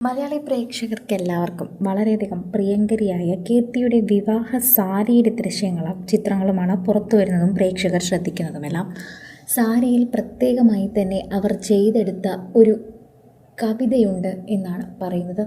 മലയാളി പ്രേക്ഷകർക്ക് എല്ലാവർക്കും വളരെയധികം പ്രിയങ്കരിയായ കീർത്തിയുടെ വിവാഹ സാരിയുടെ ദൃശ്യങ്ങളും ചിത്രങ്ങളുമാണ് പുറത്തു വരുന്നതും പ്രേക്ഷകർ ശ്രദ്ധിക്കുന്നതുമെല്ലാം. സാരിയിൽ പ്രത്യേകമായി തന്നെ അവർ ചെയ്തെടുത്ത ഒരു കവിതയുണ്ട് എന്നാണ് പറയുന്നത്.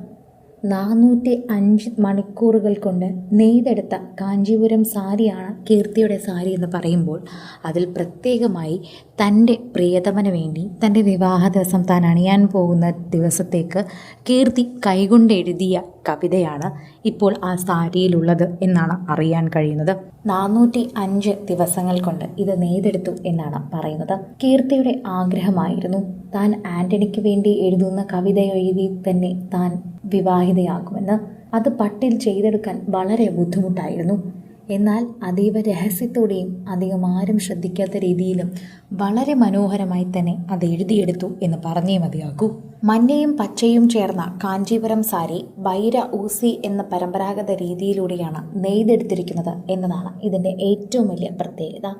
നാനൂറ്റി അഞ്ച് മണിക്കൂറുകൾ കൊണ്ട് നെയ്തെടുത്ത കാഞ്ചീപുരം സാരിയാണ് കീർത്തിയുടെ സാരി എന്ന് പറയുമ്പോൾ അതിൽ പ്രത്യേകമായി തന്റെ പ്രിയതമന് വേണ്ടി തന്റെ വിവാഹ ദിവസം താൻ അണിയാൻ പോകുന്ന ദിവസത്തേക്ക് കീർത്തി കൈകൊണ്ട് എഴുതിയ കവിതയാണ് ഇപ്പോൾ ആ സാരിയിലുള്ളത് എന്നാണ് അറിയാൻ കഴിയുന്നത്. നാനൂറ്റി അഞ്ച് ദിവസങ്ങൾ കൊണ്ട് ഇത് നെയ്തെടുത്തു എന്നാണ് പറയുന്നത്. കീർത്തിയുടെ ആഗ്രഹമായിരുന്നു താൻ ആന്റണിക്ക് വേണ്ടി എഴുതുന്ന കവിത എഴുതി തന്നെ താൻ വിവാഹിതയാകുമെന്ന് അത് പട്ടിൽ ചെയ്തെടുക്കാൻ വളരെ ബുദ്ധിമുട്ടായിരുന്നു. എന്നാൽ അതീവ രഹസ്യത്തോടെയും അധികം ആരും ശ്രദ്ധിക്കാത്ത രീതിയിലും വളരെ മനോഹരമായി തന്നെ അത് എഴുതിയെടുത്തു എന്ന് പറഞ്ഞേ മതിയാകൂ. മഞ്ഞയും പച്ചയും ചേർന്ന കാഞ്ചീപുരം സാരി ബൈര ഊസി എന്ന പരമ്പരാഗത രീതിയിലൂടെയാണ് നെയ്തെടുത്തിരിക്കുന്നത് എന്നതാണ് ഇതിന്റെ ഏറ്റവും വലിയ പ്രത്യേകത.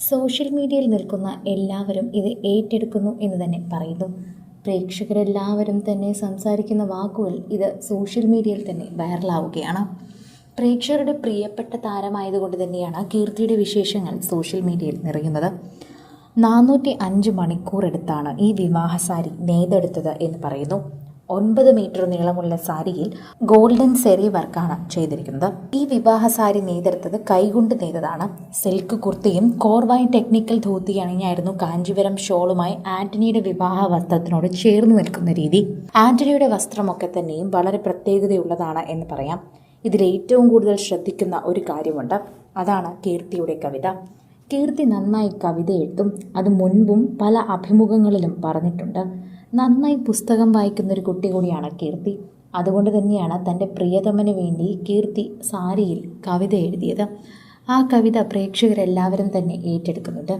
സോഷ്യൽ മീഡിയയിൽ നിൽക്കുന്ന എല്ലാവരും ഇത് ഏറ്റെടുക്കുന്നു എന്ന് തന്നെ പറയുന്നു. പ്രേക്ഷകരെല്ലാവരും തന്നെ സംസാരിക്കുന്ന വാക്കുകൾ ഇത് സോഷ്യൽ മീഡിയയിൽ തന്നെ വൈറലാവുകയാണ്. പ്രേക്ഷകരുടെ പ്രിയപ്പെട്ട താരമായതുകൊണ്ട് തന്നെയാണ് കീർത്തിയുടെ വിശേഷങ്ങൾ സോഷ്യൽ മീഡിയയിൽ നിറയുന്നത്. നാനൂറ്റി അഞ്ച് മണിക്കൂർ എടുത്താണ് ഈ വിവാഹസാരി നെയ്തെടുത്തത് എന്ന് പറയുന്നു. ഒൻപത് മീറ്റർ നീളമുള്ള സാരിയിൽ ഗോൾഡൻ സെറി വർക്കാണ് ചെയ്തിരിക്കുന്നത്. ഈ വിവാഹ സാരി നെയ്തെടുത്തത് കൈകൊണ്ട് നെയ്തതാണ്. സിൽക്ക് കുർത്തിയും കോർവായി ടെക്നിക്കൽ ധോത്തി അണിഞ്ഞായിരുന്നു കാഞ്ചീപുരം ഷോളുമായി ആന്റണിയുടെ വിവാഹ വസ്ത്രത്തിനോട് ചേർന്ന് നിൽക്കുന്ന രീതി. ആന്റണിയുടെ വസ്ത്രമൊക്കെ തന്നെയും വളരെ പ്രത്യേകതയുള്ളതാണ് എന്ന് പറയാം. ഇതിൽ ഏറ്റവും കൂടുതൽ ശ്രദ്ധിക്കുന്ന ഒരു കാര്യമുണ്ട്. അതാണ് കീർത്തിയുടെ കവിത. കീർത്തി നന്നായി കവിത എഴുതും അത് മുൻപും പല അഭിമുഖങ്ങളിലും പറഞ്ഞിട്ടുണ്ട്. നന്നായി പുസ്തകം വായിക്കുന്ന ഒരു കുട്ടി കൂടിയാണ് കീർത്തി. അതുകൊണ്ട് തന്നെയാണ് തന്റെ പ്രിയതമന് വേണ്ടി കീർത്തി സാരിയിൽ കവിത എഴുതിയത്. ആ കവിത പ്രേക്ഷകരെല്ലാവരും തന്നെ ഏറ്റെടുക്കുന്നുണ്ട്.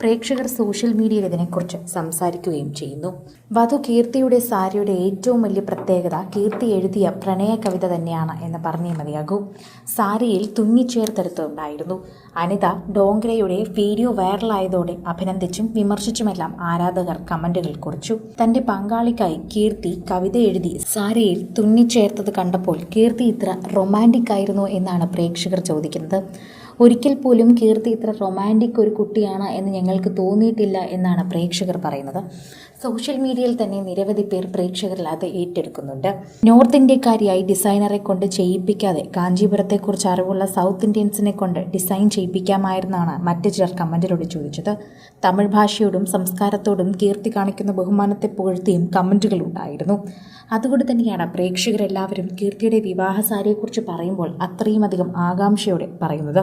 പ്രേക്ഷകർ സോഷ്യൽ മീഡിയ ഇതിനെക്കുറിച്ച് സംസാരിക്കുകയും ചെയ്യുന്നു. വധു കീർത്തിയുടെ സാരിയുടെ ഏറ്റവും വലിയ പ്രത്യേകത കീർത്തി എഴുതിയ പ്രണയ കവിത തന്നെയാണ് എന്ന് പറഞ്ഞേ മതിയാകൂ. സാരിയിൽ തുന്നിച്ചേർത്തെടുത്തുണ്ടായിരുന്നു. അനിത ഡോങ്ക്രയുടെ വീഡിയോ വൈറലായതോടെ അഭിനന്ദിച്ചും വിമർശിച്ചുമെല്ലാം ആരാധകർ കമന്റുകൾ കുറിച്ചു. തന്റെ പങ്കാളിക്കായി കീർത്തി കവിത എഴുതി സാരിയിൽ തുന്നിച്ചേർത്തത് കണ്ടപ്പോൾ കീർത്തി ഇത്ര റൊമാന്റിക് ആയിരുന്നു എന്നാണ് പ്രേക്ഷകർ ചോദിക്കുന്നത്. ഒരിക്കൽ പോലും കീർത്തി ഇത്ര റൊമാന്റിക് ഒരു കുട്ടിയാണ് എന്ന് ഞങ്ങൾക്ക് തോന്നിയിട്ടില്ല എന്നാണ് പ്രേക്ഷകർ പറയുന്നത്. സോഷ്യൽ മീഡിയയിൽ തന്നെ നിരവധി പേർ പ്രേക്ഷകരിൽ അത് ഏറ്റെടുക്കുന്നുണ്ട്. നോർത്ത് ഇന്ത്യക്കാരിയായി ഡിസൈനറെ കൊണ്ട് ചെയ്യിപ്പിക്കാതെ കാഞ്ചീപുരത്തെക്കുറിച്ച് അറിവുള്ള സൗത്ത് ഇന്ത്യൻസിനെ കൊണ്ട് ഡിസൈൻ ചെയ്യിപ്പിക്കാമായിരുന്നാണ് മറ്റു ചിലർ കമന്റിലൂടെ ചോദിച്ചത്. തമിഴ് ഭാഷയോടും സംസ്കാരത്തോടും കീർത്തി കാണിക്കുന്ന ബഹുമാനത്തെ പുകഴ്ത്തിയും കമന്റുകൾ ഉണ്ടായിരുന്നു. അതുകൊണ്ട് തന്നെയാണ് പ്രേക്ഷകരെല്ലാവരും കീർത്തിയുടെ വിവാഹ സാരിയെക്കുറിച്ച് പറയുമ്പോൾ അത്രയും അധികം ആകാംക്ഷയോടെ പറയുന്നത്.